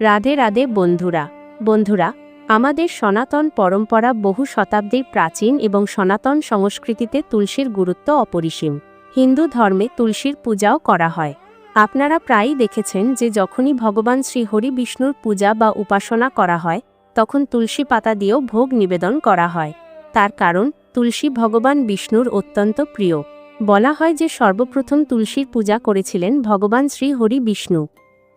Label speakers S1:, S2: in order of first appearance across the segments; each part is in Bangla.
S1: রাধে রাধে বন্ধুরা। বন্ধুরা, আমাদের সনাতন পরম্পরা বহু শতাব্দীর প্রাচীন এবং সনাতন সংস্কৃতিতে তুলসীর গুরুত্ব অপরিসীম। হিন্দু ধর্মে তুলসীর পূজাও করা হয়। আপনারা প্রায়ই দেখেছেন যে যখনই ভগবান শ্রী হরি বিষ্ণুর পূজা বা উপাসনা করা হয়, তখন তুলসী পাতা দিয়েও ভোগ নিবেদন করা হয়। তার কারণ, তুলসী ভগবান বিষ্ণুর অত্যন্ত প্রিয়। বলা হয় যে সর্বপ্রথম তুলসীর পূজা করেছিলেন ভগবান শ্রী হরি বিষ্ণু।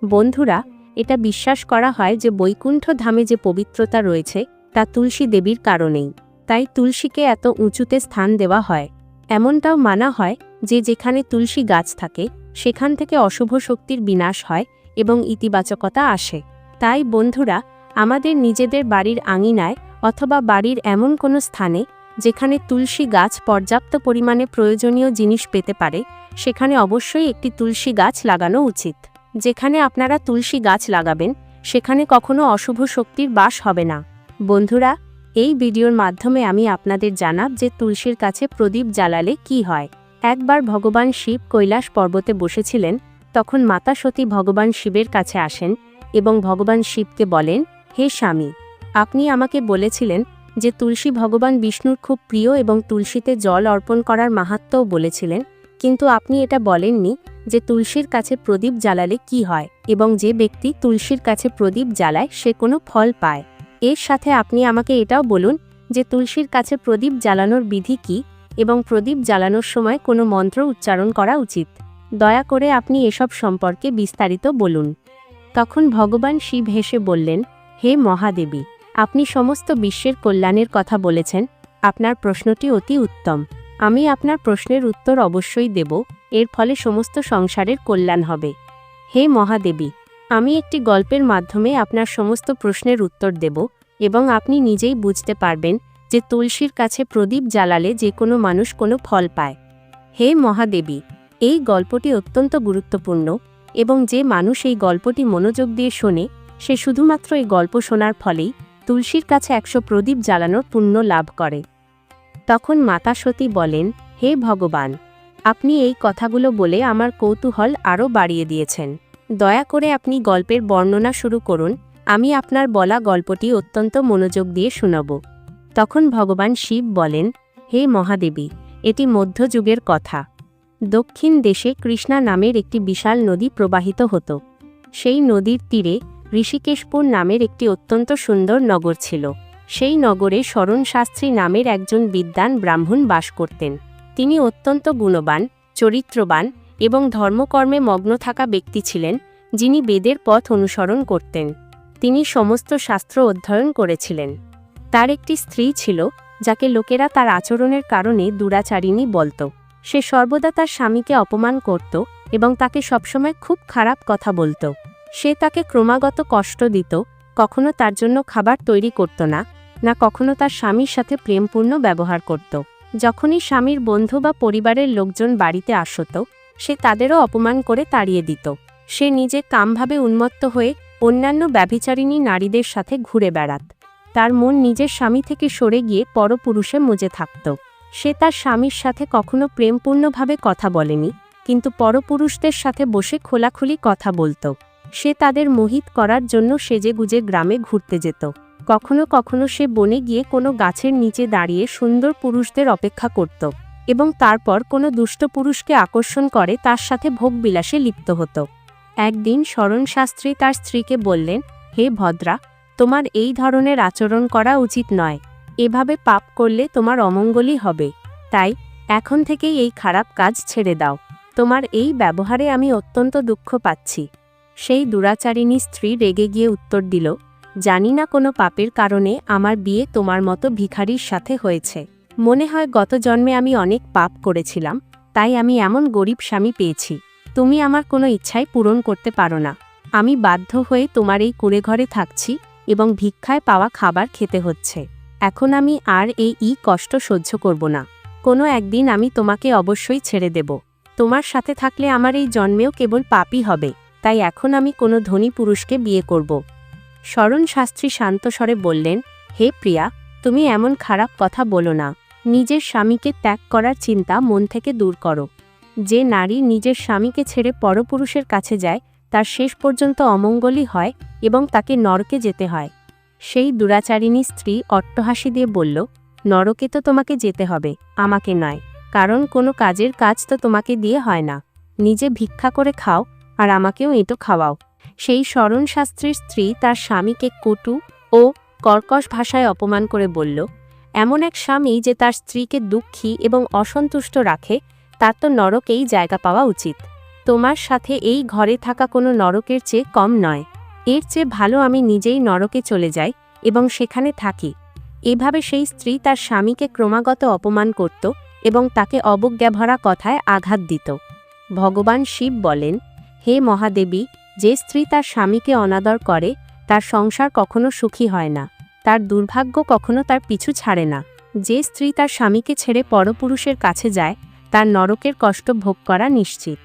S1: বন্ধুরা এটা বিশ্বাস করা হয় যে বৈকুণ্ঠ ধামে যে পবিত্রতা রয়েছে, তা তুলসী দেবীর কারণেই। তাই তুলসীকে এত উঁচুতে স্থান দেওয়া হয়। এমনটাও মানা হয় যে যেখানে তুলসী গাছ থাকে, সেখান থেকে অশুভ শক্তির বিনাশ হয় এবং ইতিবাচকতা আসে। তাই বন্ধুরা, আমাদের নিজেদের বাড়ির আঙিনায় অথবা বাড়ির এমন কোনো স্থানে, যেখানে তুলসী গাছ পর্যাপ্ত পরিমাণে প্রয়োজনীয় জিনিস পেতে পারে, সেখানে অবশ্যই একটি তুলসী গাছ লাগানো উচিত। যেখানে আপনারা তুলসী গাছ লাগাবেন, সেখানে কখনো অশুভ শক্তির বাস হবে না। বন্ধুরা, এই ভিডিওর মাধ্যমে আমি আপনাদের জানাব যে তুলসীর কাছে প্রদীপ জ্বালালে কি হয়। একবার ভগবান শিব কৈলাস পর্বতে বসেছিলেন, তখন মাতা সতী ভগবান শিবের কাছে আসেন এবং ভগবান শিবকে বলেন, হে স্বামী, আপনি আমাকে বলেছিলেন যে তুলসী ভগবান বিষ্ণুর খুব প্রিয় এবং তুলসীতে জল অর্পণ করার মাহাত্ম্যও বলেছিলেন কিন্তু আপনি এটা বলেননি যে তুলসীর কাছে প্রদীপ জ্বালালে কি হয় এবং যে ব্যক্তি তুলসীর কাছে প্রদীপ জ্বালায় সে কোনো ফল পায়। এর সাথে আপনি আমাকে এটাও বলুন যে তুলসীর কাছে প্রদীপ জ্বালানোর বিধি কি এবং প্রদীপ জ্বালানোর সময় কোনো মন্ত্র উচ্চারণ করা উচিত। দয়া করে আপনি এসব সম্পর্কে বিস্তারিত বলুন। তখন ভগবান শিব হেসে বললেন, হে মহাদেবী, আপনি সমস্ত বিশ্বের কল্যাণের কথা বলেছেন। আপনার প্রশ্নটি অতি উত্তম। আমি আপনার প্রশ্নের উত্তর অবশ্যই দেব, এর ফলে সমস্ত সংসারের কল্যাণ হবে। হে মহাদেবী, আমি একটি গল্পের মাধ্যমে আপনার সমস্ত প্রশ্নের উত্তর দেব এবং আপনি নিজেই বুঝতে পারবেন যে তুলসীর কাছে প্রদীপ জ্বালালে যে কোনো মানুষ কোনো ফল পায়। হে মহাদেবী, এই গল্পটি অত্যন্ত গুরুত্বপূর্ণ এবং যে মানুষ এই গল্পটি মনোযোগ দিয়ে শোনে, সে শুধুমাত্র এই গল্প শোনার ফলেই তুলসীর কাছে একশো প্রদীপ জ্বালানোর পুণ্য লাভ করে। তখন মাতা সতী বলেন, হে ভগবান, আপনি এই কথাগুলো বলে আমার কৌতূহল আরও বাড়িয়ে দিয়েছেন। দয়া করে আপনি গল্পের বর্ণনা শুরু করুন, আমি আপনার বলা গল্পটি অত্যন্ত মনোযোগ দিয়ে শুনব। তখন ভগবান শিব বলেন, হে মহাদেবী, এটি মধ্যযুগের কথা। দক্ষিণ দেশে কৃষ্ণা নামের একটি বিশাল নদী প্রবাহিত হতো। সেই নদীর তীরে ঋষিকেশপুর নামের একটি অত্যন্ত সুন্দর নগর ছিল। সেই নগরে শরণ শাস্ত্রী নামের একজন বিদ্বান ব্রাহ্মণ বাস করতেন। তিনি অত্যন্ত গুণবান, চরিত্রবান এবং ধর্মকর্মে মগ্ন থাকা ব্যক্তি ছিলেন, যিনি বেদের পথ অনুসরণ করতেন। তিনি সমস্ত শাস্ত্র অধ্যয়ন করেছিলেন। তার একটি স্ত্রী ছিল, যাকে লোকেরা তার আচরণের কারণে দুরাচারিণী বলত। সে সর্বদা তার স্বামীকে অপমান করত এবং তাকে সবসময় খুব খারাপ কথা বলতো। সে তাকে ক্রমাগত কষ্ট দিত কখনো তার জন্য খাবার তৈরি করত না না কখনো তার স্বামীর সাথে প্রেমপূর্ণ ব্যবহার করত। যখনই স্বামীর বন্ধু বা পরিবারের লোকজন বাড়িতে আসত, সে তাদেরও অপমান করে তাড়িয়ে দিত। সে নিজে কামভাবে উন্মত্ত হয়ে অন্যান্য ব্যভিচারিণী নারীদের সাথে ঘুরে বেড়াত। তার মন নিজের স্বামী থেকে সরে গিয়ে পরপুরুষে মজে থাকত। সে তার স্বামীর সাথে কখনো প্রেমপূর্ণভাবে কথা বলেনি, কিন্তু পরপুরুষদের সাথে বসে খোলাখুলি কথা বলতো। সে তাদের মোহিত করার জন্য সেজে গুজে গ্রামে ঘুরতে যেত। কখনো কখনো সে বনে গিয়ে কোনো গাছের নিচে দাঁড়িয়ে সুন্দর পুরুষদের অপেক্ষা করত এবং তারপর কোনো দুষ্ট পুরুষকে আকর্ষণ করে তার সাথে ভোগবিলাসে লিপ্ত হতো। একদিন শরণ শাস্ত্রী তার স্ত্রীকে বললেন, হে ভদ্রা, তোমার এই ধরনের আচরণ করা উচিত নয়। এভাবে পাপ করলে তোমার অমঙ্গলই হবে। তাই এখন থেকেই এই খারাপ কাজ ছেড়ে দাও। তোমার এই ব্যবহারে আমি অত্যন্ত দুঃখ পাচ্ছি। সেই দুরাচারিণী স্ত্রী রেগে গিয়ে উত্তর দিল, জানি না কোনো পাপের কারণে আমার বিয়ে তোমার মতো ভিখারির সাথে হয়েছে। মনে হয় গত জন্মে আমি অনেক পাপ করেছিলাম, তাই আমি এমন গরিব স্বামী পেয়েছি। তুমি আমার কোনো ইচ্ছাই পূরণ করতে পারো না। আমি বাধ্য হয়ে তোমার এই কুড়ে ঘরে থাকছি এবং ভিক্ষায় পাওয়া খাবার খেতে হচ্ছে। এখন আমি আর এই ই কষ্ট সহ্য করব না। কোনো একদিন আমি তোমাকে অবশ্যই ছেড়ে দেব। তোমার সাথে থাকলে আমার এই জন্মেও কেবল পাপই হবে। তাই এখন আমি কোনো ধনী পুরুষকে বিয়ে করব। স্মরণ শাস্ত্রী শান্তস্বরে বললেন, হে প্রিয়া, তুমি এমন খারাপ কথা বলো না। নিজের স্বামীকে ত্যাগ করার চিন্তা মন থেকে দূর করো। যে নারী নিজের স্বামীকে ছেড়ে পরপুরুষের কাছে যায়, তার শেষ পর্যন্ত অমঙ্গলই হয় এবং তাকে নরকে যেতে হয়। সেই দুরাচারিণী স্ত্রী অট্টহাসি দিয়ে বলল, নরকে তো তোমাকে যেতে হবে, আমাকে নয়। কারণ কোনো কাজের কাজ তো তোমাকে দিয়ে হয় না। নিজে ভিক্ষা করে খাও আর আমাকেও এঁটো খাওয়াও। সেই স্মরণ শাস্ত্রীর স্ত্রী তার স্বামীকে কটু ও কর্কশ ভাষায় অপমান করে বলল, এমন এক স্বামী যে তার স্ত্রীকে দুঃখী এবং অসন্তুষ্ট রাখে, তার তো নরকেই জায়গা পাওয়া উচিত। তোমার সাথে এই ঘরে থাকা কোনো নরকের চেয়ে কম নয়। এর চেয়ে ভালো আমি নিজেই নরকে চলে যাই এবং সেখানে থাকি। এভাবে সেই স্ত্রী তার স্বামীকে ক্রমাগত অপমান করত এবং তাকে অবজ্ঞাভরা কথায় আঘাত দিত। ভগবান শিব বলেন হে মহাদেবী, যে স্ত্রী তার স্বামীকে অনাদর করে, তার সংসার কখনো সুখী হয় না। তার দুর্ভাগ্য কখনো তার পিছু ছাড়ে না। যে স্ত্রী তার স্বামীকে ছেড়ে পরপুরুষের কাছে যায়, তার নরকের কষ্ট ভোগ করা নিশ্চিত।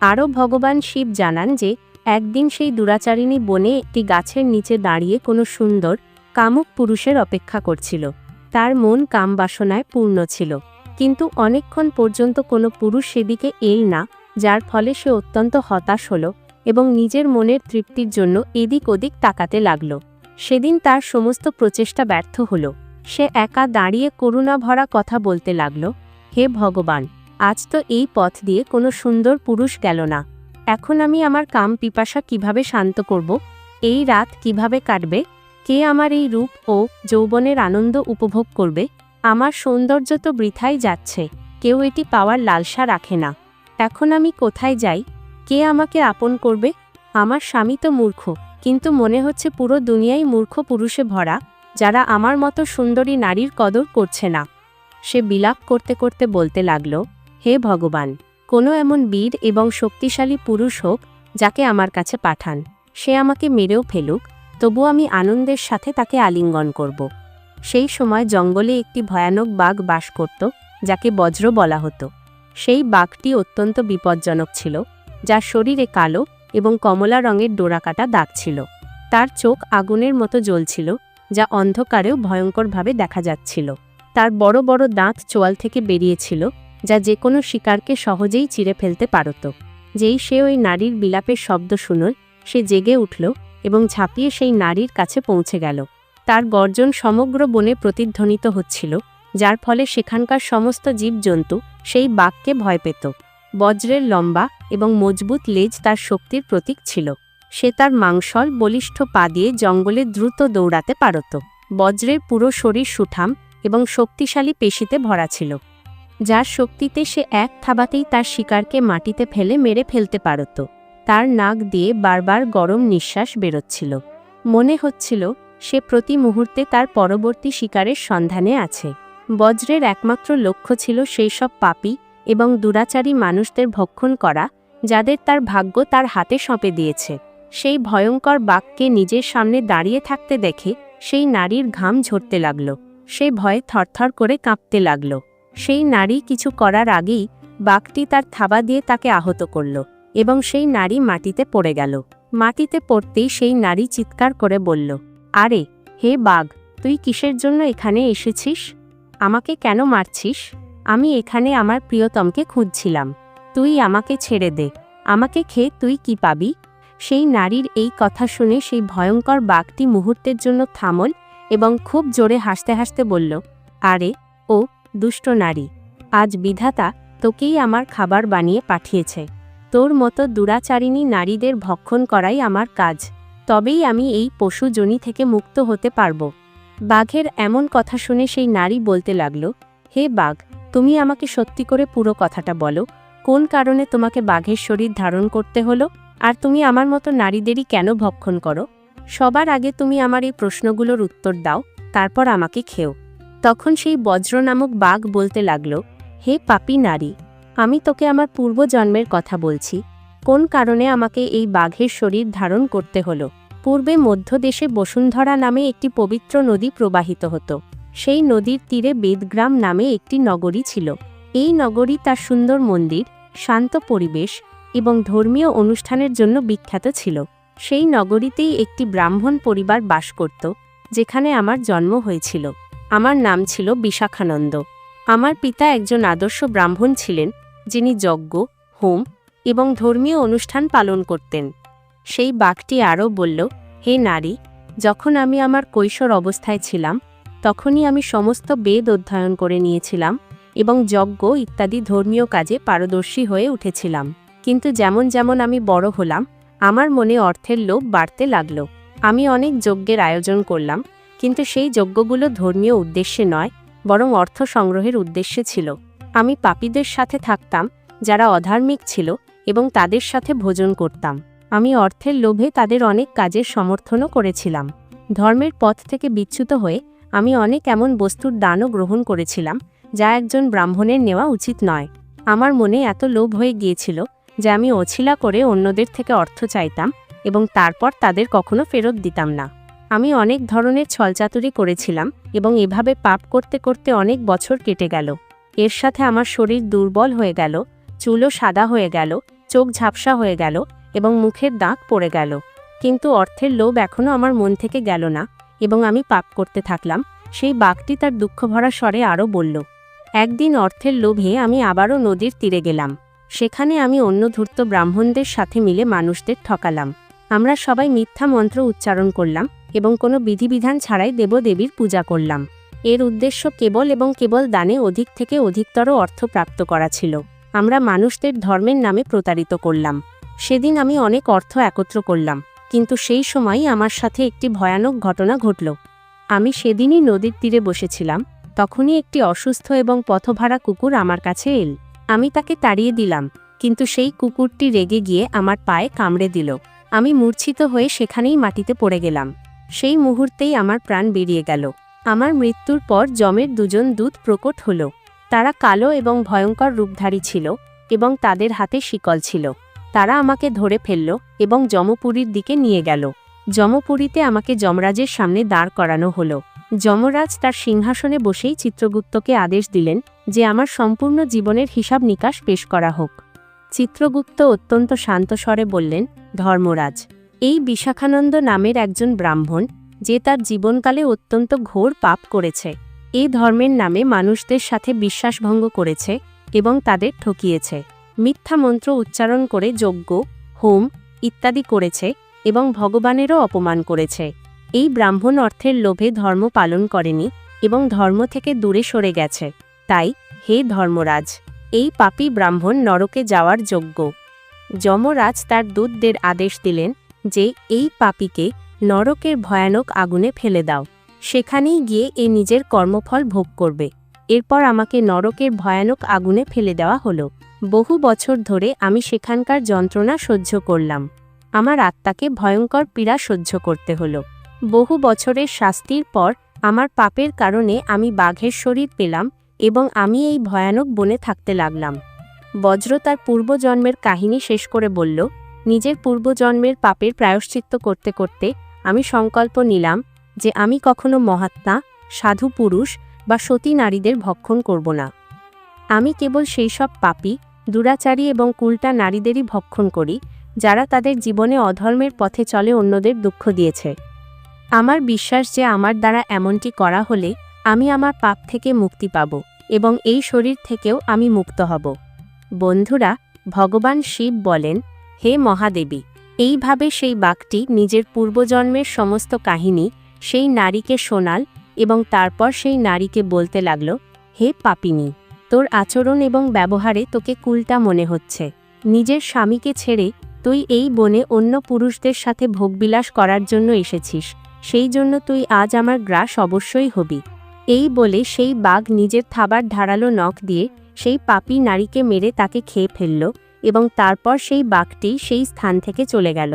S1: আরও ভগবান শিব জানান যে, একদিন সেই দুরাচারিণী বনে একটি গাছের নিচে দাঁড়িয়ে কোনো সুন্দর, কামুক পুরুষের অপেক্ষা করছিল। তার মন কামবাসনায় পূর্ণ ছিল। কিন্তু অনেকক্ষণ পর্যন্ত কোনো পুরুষ সেদিকে এল না যার ফলে সে অত্যন্ত হতাশ হল এবং নিজের মনের তৃপ্তির জন্য এদিক ওদিক তাকাতে লাগল। সেদিন তার সমস্ত প্রচেষ্টা ব্যর্থ হল। সে একা দাঁড়িয়ে করুণা ভরা কথা বলতে লাগল, হে ভগবান, আজ তো এই পথ দিয়ে কোনো সুন্দর পুরুষ গেল না। এখন আমি আমার কাম পিপাসা কীভাবে শান্ত করব? এই রাত কীভাবে কাটবে? কে আমার এই রূপ ও যৌবনের আনন্দ উপভোগ করবে? আমার সৌন্দর্য তো বৃথাই যাচ্ছে। কেউ এটি পাওয়ার লালসা রাখে না। এখন আমি কোথায় যাই? কে আমাকে আপন করবে? আমার স্বামী তো মূর্খ, কিন্তু মনে হচ্ছে পুরো দুনিয়াই মূর্খ পুরুষে ভরা, যারা আমার মতো সুন্দরী নারীর কদর করছে না। সে বিলাপ করতে করতে বলতে লাগল, হে ভগবান, কোনো এমন বীর এবং শক্তিশালী পুরুষ হোক, যাকে আমার কাছে পাঠান। সে আমাকে মেরেও ফেলুক, তবু আমি আনন্দের সাথে তাকে আলিঙ্গন করব। সেই সময় জঙ্গলে একটি ভয়ানক বাঘ বাস করত, যাকে বজ্র বলা হতো। সেই বাঘটি অত্যন্ত বিপজ্জনক ছিল যার শরীরে কালো এবং কমলা রঙের ডোরাকাটা দাগ ছিল। তার চোখ আগুনের মতো জ্বলছিল, যা অন্ধকারেও ভয়ঙ্করভাবে দেখা যাচ্ছিল। তার বড় বড় দাঁত চোয়াল থেকে বেরিয়েছিল, যা যে কোনো শিকারকে সহজেই চিরে ফেলতে পারত। যেই সে ওই নারীর বিলাপের শব্দ শুনল, সে জেগে উঠল এবং ঝাঁপিয়ে সেই নারীর কাছে পৌঁছে গেল। তার গর্জন সমগ্র বনে প্রতিধ্বনিত হচ্ছিল যার ফলে সেখানকার সমস্ত জীবজন্তু সেই বাঘকে ভয় পেত। বজ্রের লম্বা এবং মজবুত লেজ তার শক্তির প্রতীক ছিল। সে তার মাংসল বলিষ্ঠ পা দিয়ে জঙ্গলে দ্রুত দৌড়াতে পারত। বজ্রের পুরো শরীর সুঠাম এবং শক্তিশালী পেশিতে ভরা ছিল। যার শক্তিতে সে এক থাবাতেই তার শিকারকে মাটিতে ফেলে মেরে ফেলতে পারত। তার নাক দিয়ে বারবার গরম নিঃশ্বাস বেরোচ্ছিল। মনে হচ্ছিল সে প্রতি মুহূর্তে তার পরবর্তী শিকারের সন্ধানে আছে। বজ্রের একমাত্র লক্ষ্য ছিল সেই সব পাপী এবং দুরাচারী মানুষদের ভক্ষণ করা, যাদের তার ভাগ্য তার হাতে সঁপে দিয়েছে। সেই ভয়ঙ্কর বাঘকে নিজের সামনে দাঁড়িয়ে থাকতে দেখে সেই নারীর ঘাম ঝরতে লাগল। সে ভয়ে থরথর করে কাঁপতে লাগল। সেই নারী কিছু করার আগেই বাঘটি তার থাবা দিয়ে তাকে আহত করল এবং সেই নারী মাটিতে পড়ে গেল। মাটিতে পড়তেই সেই নারী চিৎকার করে বলল, আরে, হে বাঘ, তুই কিসের জন্য এখানে এসেছিস? আমাকে কেন মারছিস? আমি এখানে আমার প্রিয়তমকে খুঁজছিলাম। তুই আমাকে ছেড়ে দে। আমাকে খেয়ে তুই কি পাবি? সেই নারীর এই কথা শুনে সেই ভয়ঙ্কর বাঘটি মুহূর্তের জন্য থামল এবং খুব জোরে হাসতে হাসতে বলল, আরে, ও দুষ্ট নারী, আজ বিধাতা তোকেই আমার খাবার বানিয়ে পাঠিয়েছে। তোর মতো দুরাচারিণী নারীদের ভক্ষণ করাই আমার কাজ। তবেই আমি এই পশু জনি থেকে মুক্ত হতে পারব। বাঘের এমন কথা শুনে সেই নারী বলতে লাগল, হে বাঘ, তুমি আমাকে সত্যি করে পুরো কথাটা বলো। কোন কারণে তোমাকে বাঘের শরীর ধারণ করতে হলো? আর তুমি আমার মতো নারীদেরই কেন ভক্ষণ করো? সবার আগে তুমি আমার এই প্রশ্নগুলোর উত্তর দাও, তারপর আমাকে খেও। তখন সেই বজ্র নামক বাঘ বলতে লাগল, হে পাপি নারী, আমি তোকে আমার পূর্বজন্মের কথা বলছি। কোন কারণে আমাকে এই বাঘের শরীর ধারণ করতে হলো? পূর্বে মধ্যদেশে বসুন্ধরা নামে একটি পবিত্র নদী প্রবাহিত হতো। সেই নদীর তীরে বেদগ্রাম নামে একটি নগরী ছিল। এই নগরী তার সুন্দর মন্দির, শান্ত পরিবেশ এবং ধর্মীয় অনুষ্ঠানের জন্য বিখ্যাত ছিল। সেই নগরীতেই একটি ব্রাহ্মণ পরিবার বাস করত, যেখানে আমার জন্ম হয়েছিল। আমার নাম ছিল বিশাখানন্দ। আমার পিতা একজন আদর্শ ব্রাহ্মণ ছিলেন, যিনি যজ্ঞ, হোম এবং ধর্মীয় অনুষ্ঠান পালন করতেন। সেই বাঘটি আরও বলল, হে নারী, যখন আমি আমার কৈশোর অবস্থায় ছিলাম, তখনই আমি সমস্ত বেদ অধ্যয়ন করে নিয়েছিলাম এবং যজ্ঞ ইত্যাদি ধর্মীয় কাজে পারদর্শী হয়ে উঠেছিলাম। কিন্তু যেমন যেমন আমি বড় হলাম, আমার মনে অর্থের লোভ বাড়তে লাগল। আমি অনেক যজ্ঞের আয়োজন করলাম, কিন্তু সেই যজ্ঞগুলো ধর্মীয় উদ্দেশ্যে নয়, বরং অর্থ সংগ্রহের উদ্দেশ্যে ছিল। আমি পাপীদের সাথে থাকতাম, যারা অধার্মিক ছিল, এবং তাদের সাথে ভোজন করতাম। আমি অর্থের লোভে তাদের অনেক কাজের সমর্থনও করেছিলাম। ধর্মের পথ থেকে বিচ্যুত হয়ে আমি অনেক এমন বস্তুর দানও গ্রহণ করেছিলাম, যা একজন ব্রাহ্মণের নেওয়া উচিত নয়। আমার মনে এত লোভ হয়ে গিয়েছিল যে আমি অছিলা করে অন্যদের থেকে অর্থ চাইতাম এবং তারপর তাদের কখনো ফেরত দিতাম না। আমি অনেক ধরনের ছলচাতুরি করেছিলাম এবং এভাবে পাপ করতে করতে অনেক বছর কেটে গেল। এর সাথে আমার শরীর দুর্বল হয়ে গেল, চুলও সাদা হয়ে গেল, চোখ ঝাপসা হয়ে গেল এবং মুখের দাঁত পড়ে গেল। কিন্তু অর্থের লোভ এখনও আমার মন থেকে গেল না এবং আমি পাপ করতে থাকলাম। সেই বাঘটি তার দুঃখভরা স্বরে আরও বলল, একদিন অর্থের লোভে আমি আবারও নদীর তীরে গেলাম। সেখানে আমি অন্য ধূর্ত ব্রাহ্মণদের সাথে মিলে মানুষদের ঠকালাম। আমরা সবাই মিথ্যা মন্ত্র উচ্চারণ করলাম এবং কোনো বিধিবিধান ছাড়াই দেবদেবীর পূজা করলাম। এর উদ্দেশ্য কেবল এবং কেবল দানে অধিক থেকে অধিকতর অর্থ প্রাপ্ত করা ছিল। আমরা মানুষদের ধর্মের নামে প্রতারিত করলাম। সেদিন আমি অনেক অর্থ একত্র করলাম, কিন্তু সেই সময়ই আমার সাথে একটি ভয়ানক ঘটনা ঘটল। আমি সেদিনই নদীর তীরে বসেছিলাম, তখনই একটি অসুস্থ এবং পথভারা কুকুর আমার কাছে এল। আমি তাকে তাড়িয়ে দিলাম, কিন্তু সেই কুকুরটি রেগে গিয়ে আমার পায়ে কামড়ে দিল। আমি মূর্ছিত হয়ে সেখানেই মাটিতে পড়ে গেলাম। সেই মুহূর্তেই আমার প্রাণ বেরিয়ে গেল। আমার মৃত্যুর পর জমের দুজন দূত প্রকট হল। তারা কালো এবং ভয়ঙ্কর রূপধারী ছিল এবং তাদের হাতে শিকল ছিল। তারা আমাকে ধরে ফেলল এবং যমপুরীর দিকে নিয়ে গেল। যমপুরীতে আমাকে যমরাজের সামনে দাঁড় করানো হলো। যমরাজ তার সিংহাসনে বসেই চিত্রগুপ্তকে আদেশ দিলেন যে আমার সম্পূর্ণ জীবনের হিসাব নিকাশ পেশ করা হোক। চিত্রগুপ্ত অত্যন্ত শান্ত স্বরে বললেন, ধর্মরাজ, এই বিশাখানন্দ নামের একজন ব্রাহ্মণ, যে তার জীবনকালে অত্যন্ত ঘোর পাপ করেছে এই ধর্মের নামে মানুষদের সাথে বিশ্বাসভঙ্গ করেছে এবং তাদের ঠকিয়েছে। মিথ্যা মন্ত্র উচ্চারণ করে যজ্ঞ, হোম ইত্যাদি করেছে এবং ভগবানেরও অপমান করেছে। এই ব্রাহ্মণ অর্থের লোভে ধর্ম পালন করেনি এবং ধর্ম থেকে দূরে সরে গেছে। তাই, হে ধর্মরাজ, এই পাপী ব্রাহ্মণ নরকে যাওয়ার যোগ্য যমরাজ তার দূতদের আদেশ দিলেন যে, এই পাপীকে নরকের ভয়ানক আগুনে ফেলে দাও। সেখানেই গিয়ে এ নিজের কর্মফল ভোগ করবে। এরপর আমাকে নরকের ভয়ানক আগুনে ফেলে দেওয়া হলো। বহু বছর ধরে আমি সেখানকার যন্ত্রণা সহ্য করলাম। আমার আত্মাকে ভয়ঙ্কর পীড়া সহ্য করতে হলো। বহু বছরের শাস্তির পর আমার পাপের কারণে আমি বাঘের শরীর পেলাম এবং আমি এই ভয়ানক বনে থাকতে লাগলাম। বজ্র তার পূর্বজন্মের কাহিনী শেষ করে বলল, নিজের পূর্বজন্মের পাপের প্রায়শ্চিত্ত করতে করতে আমি সংকল্প নিলাম যে আমি কখনো মহাত্মা, সাধু পুরুষ বা সতী নারীদের ভক্ষণ করব না। আমি কেবল সেই সব পাপী দুরাচারী এবং কুলটা নারীদেরই ভক্ষণ করি, যারা তাদের জীবনে অধর্মের পথে চলে অন্যদের দুঃখ দিয়েছে। আমার বিশ্বাস যে আমার দ্বারা এমনটি করা হলে আমি আমার পাপ থেকে মুক্তি পাব এবং এই শরীর থেকেও আমি মুক্ত হব। বন্ধুরা, ভগবান শিব বলেন, হে মহাদেবী, এইভাবে সেই বাঘটি নিজের পূর্বজন্মের সমস্ত কাহিনী, সেই নারীকে শোনাল এবং তারপর সেই নারীকে বলতে লাগল, হে পাপিনী তোর আচরণ এবং ব্যবহারে তোকে কুলটা মনে হচ্ছে। নিজের স্বামীকে ছেড়ে তুই এই বনে অন্য পুরুষদের সাথে ভোগবিলাস করার জন্য এসেছিস। সেই জন্য তুই আজ আমার গ্রাস অবশ্যই হবি। এই বলে সেই বাঘ নিজের থাবার ধারালো নখ দিয়ে সেই পাপী নারীকে মেরে তাকে খেয়ে ফেলল এবং তারপর সেই বাঘটি সেই স্থান থেকে চলে গেল।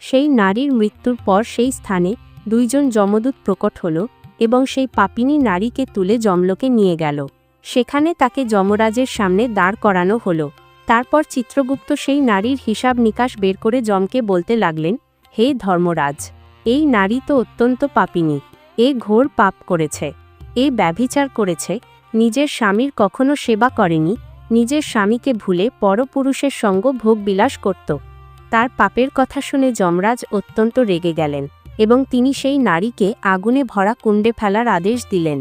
S1: সেই নারীর মৃত্যুর পর সেই স্থানে দুইজন যমদূত প্রকট হল এবং সেই পাপিনী নারীকে তুলে যমলোকে নিয়ে গেল। সেখানে তাকে যমরাজের সামনে দাঁড় করানো হলো। তারপর চিত্রগুপ্ত সেই নারীর হিসাব নিকাশ বের করে যমকে বলতে লাগলেন, হে ধর্মরাজ, এই নারী তো অত্যন্ত পাপিনী, এ ঘোর পাপ করেছে, এ ব্যভিচার করেছে, নিজের স্বামীর কখনো সেবা করেনি, নিজের স্বামীকে ভুলে পরপুরুষের সঙ্গ ভোগবিলাস করত। তার পাপের কথা শুনে যমরাজ অত্যন্ত রেগে গেলেন এবং তিনি সেই নারীকে আগুনে ভরা কুণ্ডে ফেলার আদেশ দিলেন।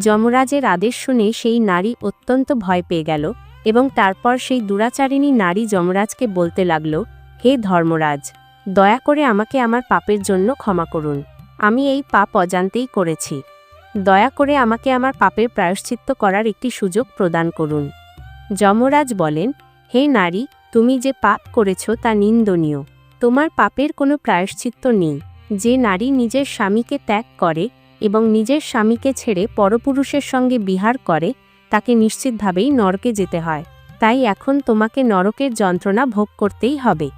S1: যমরাজের আদেশ শুনে সেই নারী অত্যন্ত ভয় পেয়ে গেল এবং তারপর সেই দুরাচারিণী নারী যমরাজকে বলতে লাগল, হে ধর্মরাজ, দয়া করে আমাকে আমার পাপের জন্য ক্ষমা করুন। আমি এই পাপ অজান্তেই করেছি। দয়া করে আমাকে আমার পাপের প্রায়শ্চিত্ত করার একটি সুযোগ প্রদান করুন। যমরাজ বলেন, হে নারী, তুমি যে পাপ করেছ তা নিন্দনীয়। তোমার পাপের কোনো প্রায়শ্চিত্ত নেই। যে নারী নিজের স্বামীকে ত্যাগ করে এবং নিজের স্বামীকে ছেড়ে পরপুরুষের সঙ্গে বিহার করে, তাকে নিশ্চিতভাবেই নরকে যেতে হয়। তাই এখন তোমাকে নরকের যন্ত্রণা ভোগ করতেই হবে।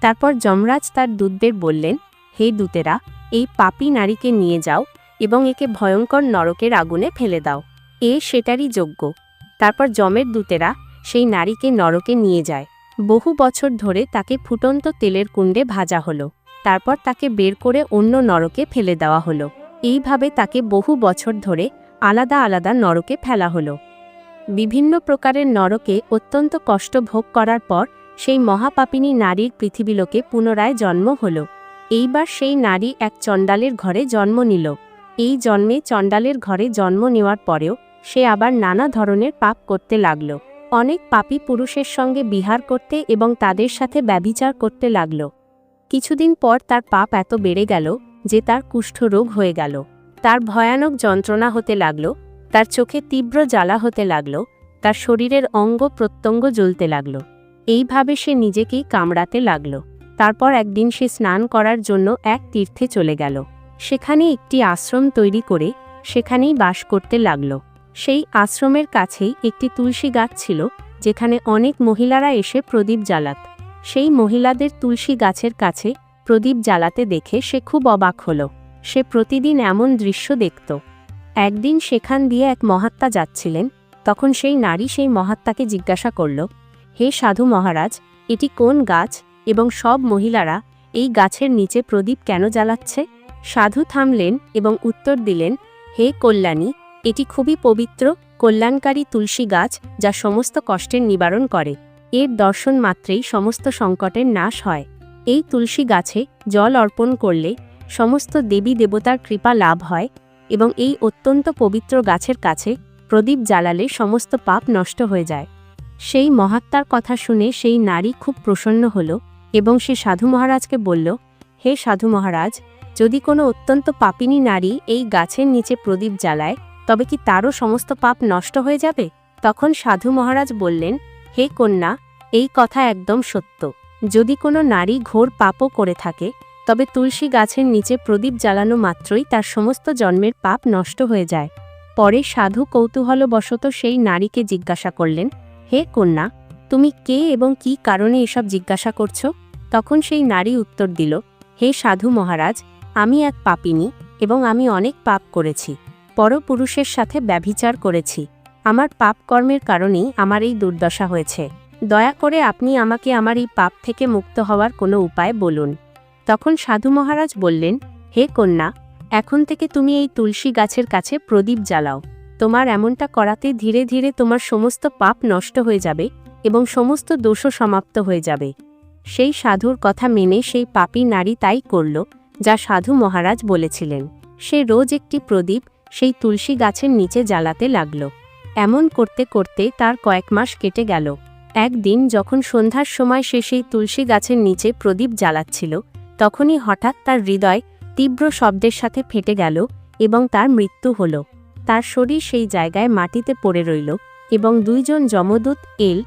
S1: তারপর যমরাজ তার দূতদের বললেন, হে দূতেরা, এই পাপী নারীকে নিয়ে যাও এবং একে ভয়ঙ্কর নরকের আগুনে ফেলে দাও। এ সেটারই যোগ্য। তারপর যমের দূতেরা সেই নারীকে নরকে নিয়ে যায়। বহু বছর ধরে তাকে ফুটন্ত তেলের কুণ্ডে ভাজা হলো। তারপর তাকে বের করে অন্য নরকে ফেলে দেওয়া হলো। এইভাবে তাকে বহু বছর ধরে আলাদা আলাদা নরকে ফেলা হলো। বিভিন্ন প্রকারের নরকে অত্যন্ত কষ্ট ভোগ করার পর সেই মহাপাপিনী নারীর পৃথিবীলোকে পুনরায় জন্ম হল। এইবার সেই নারী এক চণ্ডালের ঘরে জন্ম নিল। এই জন্মে চণ্ডালের ঘরে জন্ম নেওয়ার পরেও সে আবার নানা ধরনের পাপ করতে লাগল। অনেক পাপী পুরুষের সঙ্গে বিহার করতে এবং তাদের সাথে ব্যভিচার করতে লাগল। কিছুদিন পর তার পাপ এত বেড়ে গেল যে তার কুষ্ঠরোগ হয়ে গেল। তার ভয়ানক যন্ত্রণা হতে লাগল, তার চোখে তীব্র জ্বালা হতে লাগল, তার শরীরের অঙ্গ প্রত্যঙ্গ জ্বলতে লাগল। এইভাবে সে নিজেকেই কামড়াতে লাগল। তারপর একদিন সে স্নান করার জন্য এক তীর্থে চলে গেল। সেখানে একটি আশ্রম তৈরি করে সেখানেই বাস করতে লাগল। সেই আশ্রমের কাছেই একটি তুলসী গাছ ছিল, যেখানে অনেক মহিলারা এসে প্রদীপ জ্বালাত। সেই মহিলাদের তুলসী গাছের কাছে প্রদীপ জ্বালাতে দেখে সে খুব অবাক হল। সে প্রতিদিন এমন দৃশ্য দেখত। একদিন সেখান দিয়ে এক মহাত্মা যাচ্ছিলেন, তখন সেই নারী সেই মহাত্মাকে জিজ্ঞাসা করল, হে সাধু মহারাজ, এটি কোন গাছ এবং সব মহিলারা এই গাছের নিচে প্রদীপ কেন জ্বালাচ্ছে? সাধু থামলেন এবং উত্তর দিলেন, হে কল্যাণী, এটি খুবই পবিত্র, কল্যাণকারী তুলসী গাছ যা সমস্ত কষ্টের নিবারণ করে। এর দর্শন মাত্রেই সমস্ত সংকটের নাশ হয়। এই তুলসী গাছে জল অর্পণ করলে সমস্ত দেবী দেবতার কৃপা লাভ হয় এবং এই অত্যন্ত পবিত্র গাছের কাছে প্রদীপ জ্বালালে সমস্ত পাপ নষ্ট হয়ে যায়। সেই মহাত্মার কথা শুনে সেই নারী খুব প্রসন্ন হল এবং সে সাধু মহারাজকে বলল, হে সাধু মহারাজ, যদি কোনো অত্যন্ত পাপিনী নারী এই গাছের নিচে প্রদীপ জ্বালায়, তবে কি তারও সমস্ত পাপ নষ্ট হয়ে যাবে? তখন সাধু মহারাজ বললেন, হে কন্যা, এই কথা একদম সত্য। যদি কোনো নারী ঘোর পাপও করে থাকে, তবে তুলসী গাছের নিচে প্রদীপ জ্বালানো মাত্রই তার সমস্ত জন্মের পাপ নষ্ট হয়ে যায়। পরে সাধু কৌতূহলবশত সেই নারীকে জিজ্ঞাসা করলেন, হে কন্যা, তুমি কে এবং কি কারণে এসব জিজ্ঞাসা করছ? তখন সেই নারী উত্তর দিল, হে সাধু মহারাজ, আমি এক পাপিনী এবং আমি অনেক পাপ করেছি, পরপুরুষের সাথে ব্যভিচার করেছি। আমার পাপ কর্মের কারণেই আমার এই দুর্দশা হয়েছে। দয়া করে আপনি আমাকে আমার এই পাপ থেকে মুক্ত হওয়ার কোনো উপায় বলুন। তখন সাধু মহারাজ বললেন, হে কন্যা, এখন থেকে তুমি এই তুলসী গাছের কাছে প্রদীপ জ্বালাও। তোমার এমনটা করাতে ধীরে ধীরে তোমার সমস্ত পাপ নষ্ট হয়ে যাবে এবং সমস্ত দোষও সমাপ্ত হয়ে যাবে। সেই সাধুর কথা মেনে সেই পাপী নারী তাই করল, যা সাধু মহারাজ বলেছিলেন। সে রোজ একটি প্রদীপ সেই তুলসী গাছের নিচে জ্বালাতে লাগল। এমন করতে করতে তার কয়েক মাস কেটে গেল। একদিন যখন সন্ধ্যার সময় সে সেই তুলসী গাছের নিচে প্রদীপ জ্বালাচ্ছিল, তখনই হঠাৎ তার হৃদয় তীব্র শব্দের সাথে ফেটে গেল এবং তার মৃত্যু হল। তার শরীর সেই জায়গায় মাটিতে পড়ে রইল এবং দুইজন যমদূত, এল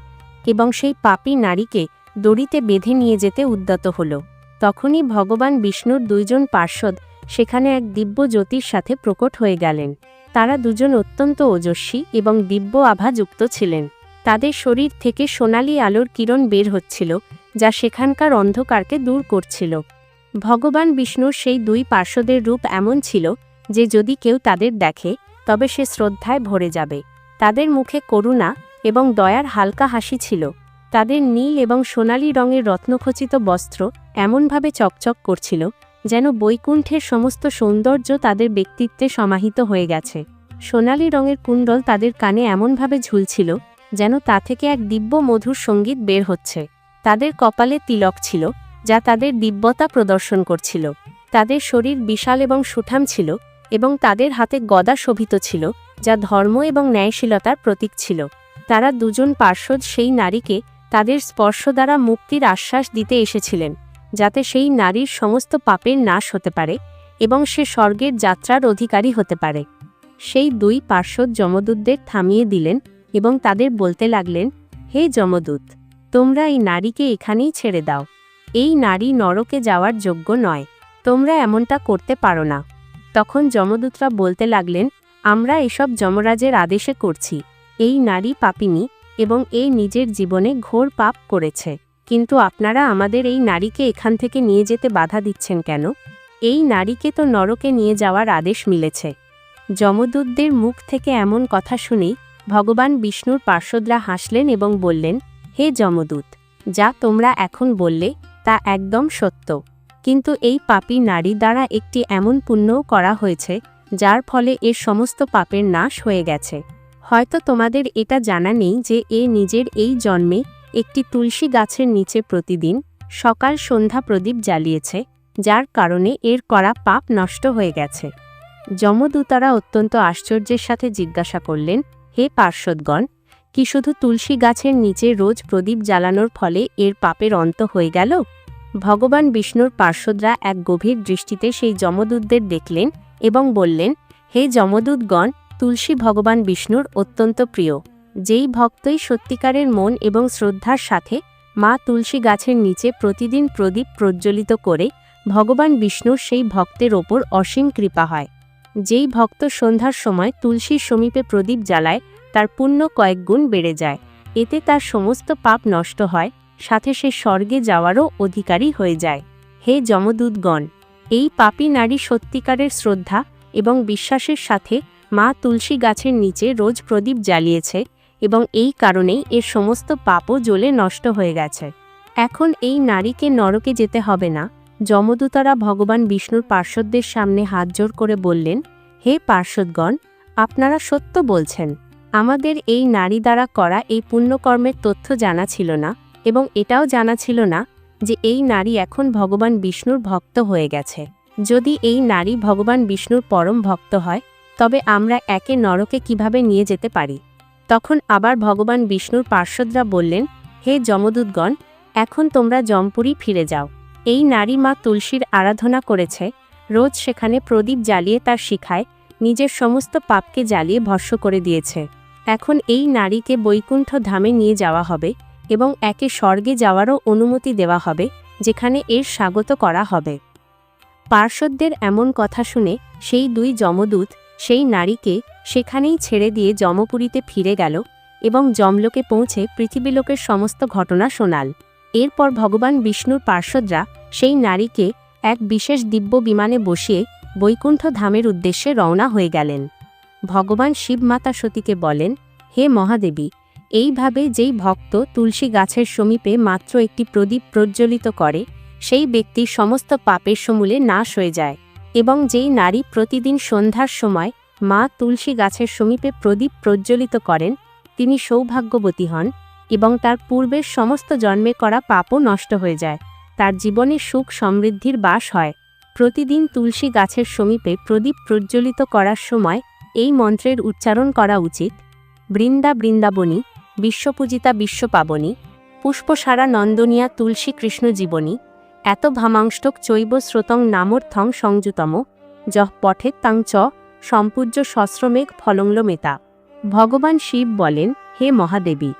S1: এবং সেই পাপী নারীকে দড়িতে বেঁধে নিয়ে যেতে উদ্যত হল। তখনই ভগবান বিষ্ণুর দুইজন পার্শ্বদ সেখানে এক দিব্য জ্যোতির সাথে প্রকট হয়ে গেলেন। তারা দুজন অত্যন্ত ওজস্বী এবং দিব্য আভাযুক্ত ছিলেন। তাদের শরীর থেকে সোনালি আলোর কিরণ বের হচ্ছিল, যা সেখানকার অন্ধকারকে দূর করছিল। ভগবান বিষ্ণুর সেই দুই পার্শ্বদের রূপ এমন ছিল, যে যদি কেউ তাদের দেখে, তবে সে শ্রদ্ধায় ভরে যাবে। তাদের মুখে করুণা এবং দয়ার হালকা হাসি ছিল। তাদের নীল এবং সোনালি রঙের রত্নখচিত বস্ত্র এমনভাবে চকচক করছিল, যেন বৈকুণ্ঠের সমস্ত সৌন্দর্য তাদের ব্যক্তিত্বে সমাহিত হয়ে গেছে। সোনালি রঙের কুণ্ডল তাদের কানে এমনভাবে ঝুলছিল যেন তা থেকে এক দিব্য মধুর সংগীত বের হচ্ছে। তাদের কপালে তিলক ছিল, যা তাদের দিব্যতা প্রদর্শন করছিল। তাদের শরীর বিশাল এবং সুঠাম ছিল এবং তাদের হাতে গদা শোভিত ছিল, যা ধর্ম এবং ন্যায়শীলতার প্রতীক ছিল। তারা দুজন পার্শ্বদ সেই নারীকে তাদের স্পর্শ দ্বারা মুক্তির আশ্বাস দিতে এসেছিলেন, যাতে সেই নারীর সমস্ত পাপের নাশ হতে পারে এবং সে স্বর্গের যাত্রার অধিকারী হতে পারে। সেই দুই পার্শ্বদ যমদূতদের থামিয়ে দিলেন এবং তাদের বলতে লাগলেন, হে যমদূত, তোমরা এই নারীকে এখানেই ছেড়ে দাও। এই নারী নরকে যাওয়ার যোগ্য নয়, তোমরা এমনটা করতে পারো না। তখন যমদূতরা বলতে লাগলেন, আমরা এসব যমরাজের আদেশে করছি। এই নারী পাপিনী এবং এই নিজের জীবনে ঘোর পাপ করেছে। কিন্তু আপনারা আমাদের এই নারীকে এখান থেকে নিয়ে যেতে বাধা দিচ্ছেন কেন? এই নারীকে তো নরকে নিয়ে যাওয়ার আদেশ মিলেছে। যমদূতদের মুখ থেকে এমন কথা শুনেই ভগবান বিষ্ণুর পার্শ্বদরা হাসলেন এবং বললেন, হে যমদূত, যা তোমরা এখন বললে, তা একদম সত্য। কিন্তু এই পাপী নারী দ্বারা একটি এমন পুণ্যও করা হয়েছে, যার ফলে এর সমস্ত পাপের নাশ হয়ে গেছে। হয়তো তোমাদের এটা জানা নেই যে এ নিজের এই জন্মে একটি তুলসী গাছের নিচে প্রতিদিন সকাল সন্ধ্যা প্রদীপ জ্বালিয়েছে, যার কারণে এর করা পাপ নষ্ট হয়ে গেছে। যমদূতারা অত্যন্ত আশ্চর্যের সাথে জিজ্ঞাসা করলেন হে পার্শ্বদগণ, কি শুধু তুলসী গাছের নিচে রোজ প্রদীপ জ্বালানোর ফলে এর পাপের অন্ত হয়ে গেল? ভগবান বিষ্ণুর পার্শ্বদরা এক গভীর দৃষ্টিতে সেই যমদূতদের দেখলেন এবং বললেন, হে যমদূতগণ, তুলসী ভগবান বিষ্ণুর অত্যন্ত প্রিয়। যেই ভক্তই সত্যিকারের মন এবং শ্রদ্ধার সাথে মা তুলসী গাছের নিচে প্রতিদিন প্রদীপ প্রজ্বলিত করে, ভগবান বিষ্ণুর সেই ভক্তের ওপর অসীম কৃপা হয়। যেই ভক্ত সন্ধ্যার সময় তুলসীর সমীপে প্রদীপ জ্বালায়, তার পুণ্য কয়েক গুণ বেড়ে যায়। এতে তার সমস্ত পাপ নষ্ট হয়, সাথে সে স্বর্গে যাওয়ারও অধিকারী হয়ে যায়। হে যমদূতগণ, এই পাপী নারী সত্যিকারের শ্রদ্ধা এবং বিশ্বাসের সাথে মা তুলসী গাছের নিচে রোজ প্রদীপ জ্বালিয়েছে এবং এই কারণেই এর সমস্ত পাপও জ্বলে নষ্ট হয়ে গেছে। এখন এই নারীকে নরকে যেতে হবে না। যমদূতরা ভগবান বিষ্ণুর পার্শ্বদের সামনে হাত জোর করে বললেন, হে পার্শ্বদগণ, আপনারা সত্য বলছেন। আমাদের এই নারী দ্বারা করা এই পুণ্যকর্মের তথ্য জানা ছিল না এবং এটাও জানা ছিল না যে এই নারী এখন ভগবান বিষ্ণুর ভক্ত হয়ে গেছে। যদি এই নারী ভগবান বিষ্ণুর পরম ভক্ত হয়, তবে আমরা একে নরকে কীভাবে নিয়ে যেতে পারি? তখন আবার ভগবান বিষ্ণুর পার্শ্বদরা বললেন, হে যমদূতগণ, এখন তোমরা জমপুরি ফিরে যাও। এই নারী মা তুলসীর আরাধনা করেছে, রোজ সেখানে প্রদীপ জ্বালিয়ে তার শিখায়, নিজের সমস্ত পাপকে জ্বালিয়ে ভস্য করে দিয়েছে। এখন এই নারীকে বৈকুণ্ঠ ধামে নিয়ে যাওয়া হবে এবং একে স্বর্গে যাওয়ারও অনুমতি দেওয়া হবে, যেখানে এর স্বাগত করা হবে। পার্শ্বদের এমন কথা শুনে সেই দুই যমদূত সেই নারীকে সেখানেই ছেড়ে দিয়ে যমপুরীতে ফিরে গেল এবং যমলোকে পৌঁছে পৃথিবীলোকের সমস্ত ঘটনা শোনাল। এরপর ভগবান বিষ্ণুর পার্শ্বদরা সেই নারীকে এক বিশেষ দিব্য বিমানে বসিয়ে বৈকুণ্ঠ ধামের উদ্দেশ্যে রওনা হয়ে গেলেন। ভগবান শিব মাতা সতীকে বলেন, হে মহাদেবী, এইভাবে যেই ভক্ত তুলসী গাছের সমীপে মাত্র একটি প্রদীপ প্রজ্বলিত করে, সেই ব্যক্তির সমস্ত পাপের সমূলে নাশ হয়ে যায় এবং যেই নারী প্রতিদিন সন্ধ্যার সময় মা তুলসী গাছের সমীপে প্রদীপ প্রজ্বলিত করেন, তিনি সৌভাগ্যবতী হন। এবং তার পূর্বের সমস্ত জন্মে করা পাপও নষ্ট হয়ে যায়। তার জীবনে সুখ সমৃদ্ধির বাস হয়। প্রতিদিন তুলসী গাছের সমীপে প্রদীপ প্রজ্বলিত করার সময় এই মন্ত্রের উচ্চারণ করা উচিত, বৃন্দা বৃন্দাবনী, বিশ্বপূজিতা বিশ্বপাবনী, পুষ্পসারা নন্দনিয়া তুলসী কৃষ্ণ জীবনী এত ভামাংষ্টক চৈব স্রোতং নামর্থং সংযুতম যহ পঠে তাং চ, সম্পূজ্য সশ্রমেঘ ফলংল মেতা ভগবান শিব বলেন, হে মহাদেবী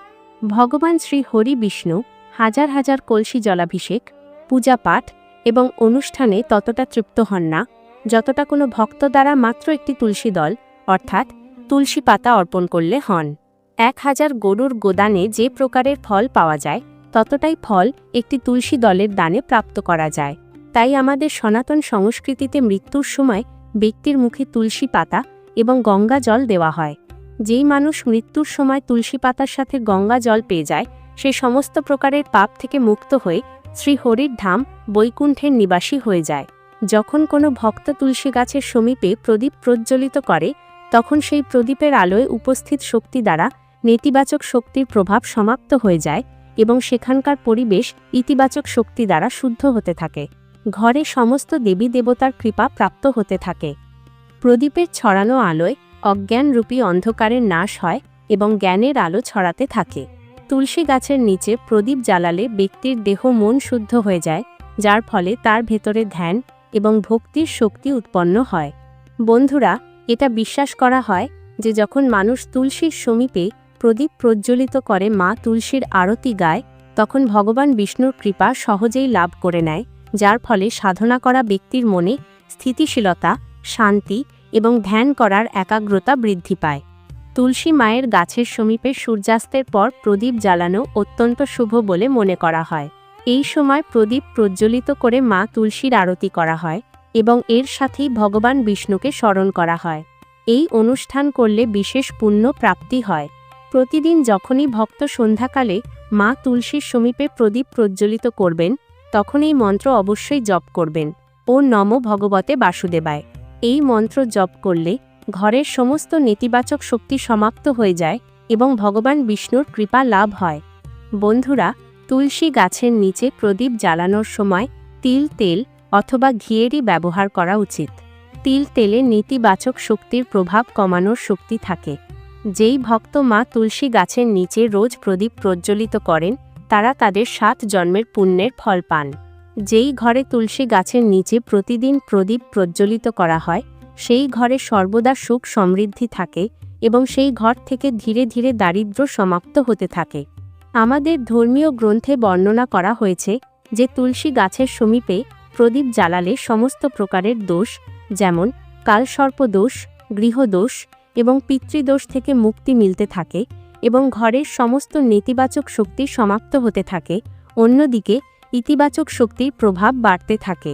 S1: ভগবান শ্রী হরি বিষ্ণু হাজার হাজার কলসি জলাভিষেক, পূজা পাঠ এবং অনুষ্ঠানে ততটা তৃপ্ত হন না, যতটা কোনো ভক্ত দ্বারা মাত্র একটি তুলসী দল, অর্থাৎ তুলসী পাতা অর্পণ করলে হন। এক হাজার গরুর গোদানে যে প্রকারের ফল পাওয়া যায়, ততটাই ফল একটি তুলসী দলের দানে প্রাপ্ত করা যায়। তাই আমাদের সনাতন সংস্কৃতিতে মৃত্যুর সময় ব্যক্তির মুখে তুলসী পাতা এবং গঙ্গা জল দেওয়া হয়। যেই মানুষ মৃত্যুর সময় তুলসী পাতার সাথে গঙ্গা জল পেয়ে যায়, সে সমস্ত প্রকারের পাপ থেকে মুক্ত হয়ে শ্রী হরির ধাম বৈকুণ্ঠের নিবাসী হয়ে যায়। যখন কোনো ভক্ত তুলসী গাছের সমীপে প্রদীপ প্রজ্বলিত করে, তখন সেই প্রদীপের আলোয় উপস্থিত শক্তি দ্বারা নেতিবাচক শক্তির প্রভাব সমাপ্ত হয়ে যায় এবং সেখানকার পরিবেশ ইতিবাচক শক্তি দ্বারা শুদ্ধ হতে থাকে। ঘরে সমস্ত দেবী দেবতার কৃপা প্রাপ্ত হতে থাকে। প্রদীপের ছড়ানো আলোয় অজ্ঞানরূপী অন্ধকারের নাশ হয় এবং জ্ঞানের আলো ছড়াতে থাকে। তুলসী গাছের নিচে প্রদীপ জ্বালালে ব্যক্তির দেহ মন শুদ্ধ হয়ে যায়, যার ফলে তার ভেতরে ধ্যান এবং ভক্তির শক্তি উৎপন্ন হয়। বন্ধুরা, এটা বিশ্বাস করা হয় যে যখন মানুষ তুলসীর সমীপে প্রদীপ প্রজ্বলিত করে মা তুলসীর আরতি গায়, তখন ভগবান বিষ্ণুর কৃপা সহজেই লাভ করে নেয়, যার ফলে সাধনা করা ব্যক্তির মনে স্থিতিশীলতা, শান্তি এবং ধ্যান করার একাগ্রতা বৃদ্ধি পায়। তুলসী মায়ের গাছের সমীপে সূর্যাস্তের পর প্রদীপ জ্বালানো অত্যন্ত শুভ বলে মনে করা হয়। এই সময় প্রদীপ প্রজ্বলিত করে মা তুলসীর আরতি করা হয় এবং এর সাথেই ভগবান বিষ্ণুকে স্মরণ করা হয়। এই অনুষ্ঠান করলে বিশেষ পুণ্য প্রাপ্তি হয়। প্রতিদিন যখনই ভক্ত সন্ধ্যাকালে মা তুলসীর সমীপে প্রদীপ প্রজ্বলিত করবেন তখন এই মন্ত্র অবশ্যই জপ করবেন। ও নম ভগবতে বাসুদেবায়। এই মন্ত্র জপ করলে ঘরের সমস্ত নেতিবাচক শক্তি সমাপ্ত হয়ে যায় এবং ভগবান বিষ্ণুর কৃপা লাভ হয়। বন্ধুরা, তুলসী গাছের নিচে প্রদীপ জ্বালানোর সময় তিল তেল অথবা ঘিয়েরই ব্যবহার করা উচিত। তিল তেলে নেতিবাচক শক্তির প্রভাব কমানোর শক্তি থাকে। যেই ভক্ত মা তুলসী গাছের নিচে রোজ প্রদীপ প্রজ্বলিত করেন, তারা তাদের সাত জন্মের পুণ্যের ফল পান। যেই ঘরে তুলসী গাছের নিচে প্রতিদিন প্রদীপ প্রজ্বলিত করা হয়, সেই ঘরে সর্বদা সুখ সমৃদ্ধি থাকে এবং সেই ঘর থেকে ধীরে ধীরে দারিদ্র্য সমাপ্ত হতে থাকে। আমাদের ধর্মীয় গ্রন্থে বর্ণনা করা হয়েছে যে তুলসী গাছের সমীপে প্রদীপ জ্বালালে সমস্ত প্রকারের দোষ, যেমন কালসর্পদোষ গৃহদোষ এবং পিতৃদোষ থেকে মুক্তি মিলতে থাকে এবং ঘরের সমস্ত নেতিবাচক শক্তি সমাপ্ত হতে থাকে। অন্যদিকে ইতিবাচক শক্তির প্রভাব বাড়তে থাকে।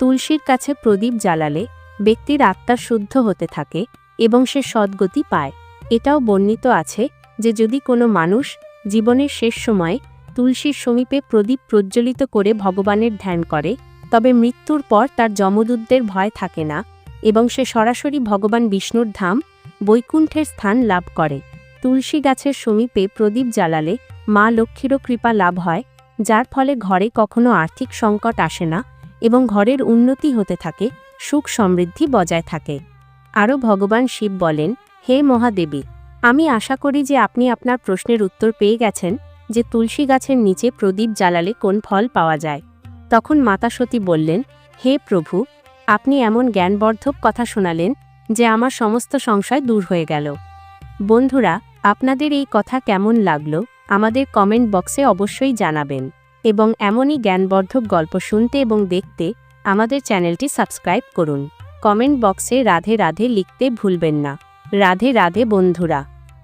S1: তুলসীর কাছে প্রদীপ জ্বালালে ব্যক্তির আত্মা শুদ্ধ হতে থাকে এবং সে সদ্গতি পায়। এটাও বর্ণিত আছে যে যদি কোনো মানুষ জীবনের শেষ সময়ে তুলসীর সমীপে প্রদীপ প্রজ্বলিত করে ভগবানের ধ্যান করে, তবে মৃত্যুর পর তার যমদূতদের ভয় থাকে না এবং সে সরাসরি ভগবান বিষ্ণুর ধাম, বৈকুণ্ঠের স্থান লাভ করে। তুলসী গাছের সমীপে প্রদীপ জ্বালালে মা লক্ষ্মীরও কৃপা লাভ হয় যার ফলে ঘরে কখনো আর্থিক সংকট আসে না এবং ঘরের উন্নতি হতে থাকে, সুখ সমৃদ্ধি বজায় থাকে। আরও ভগবান শিব বলেন, হে মহাদেবী, আমি আশা করি যে আপনি আপনার প্রশ্নের উত্তর পেয়ে গেছেন যে তুলসী গাছের নিচে প্রদীপ জ্বালালে কোন ফল পাওয়া যায়। তখন মাতা সতী বললেন, হে প্রভু, আপনি এমন জ্ঞানবর্ধক কথা শোনালেন যে আমার সমস্ত সংশয় দূর হয়ে গেল। বন্ধুরা, আপনাদের এই কথা কেমন লাগল? আমাদের কমেন্ট বক্সে অবশ্যই জানাবেন। এবং এমনই জ্ঞানবর্ধক গল্প শুনতে এবং দেখতে আমাদের চ্যানেলটি সাবস্ক্রাইব করুন। কমেন্ট বক্সে রাধে রাধে লিখতে ভুলবেন না। রাধে রাধে বন্ধুরা।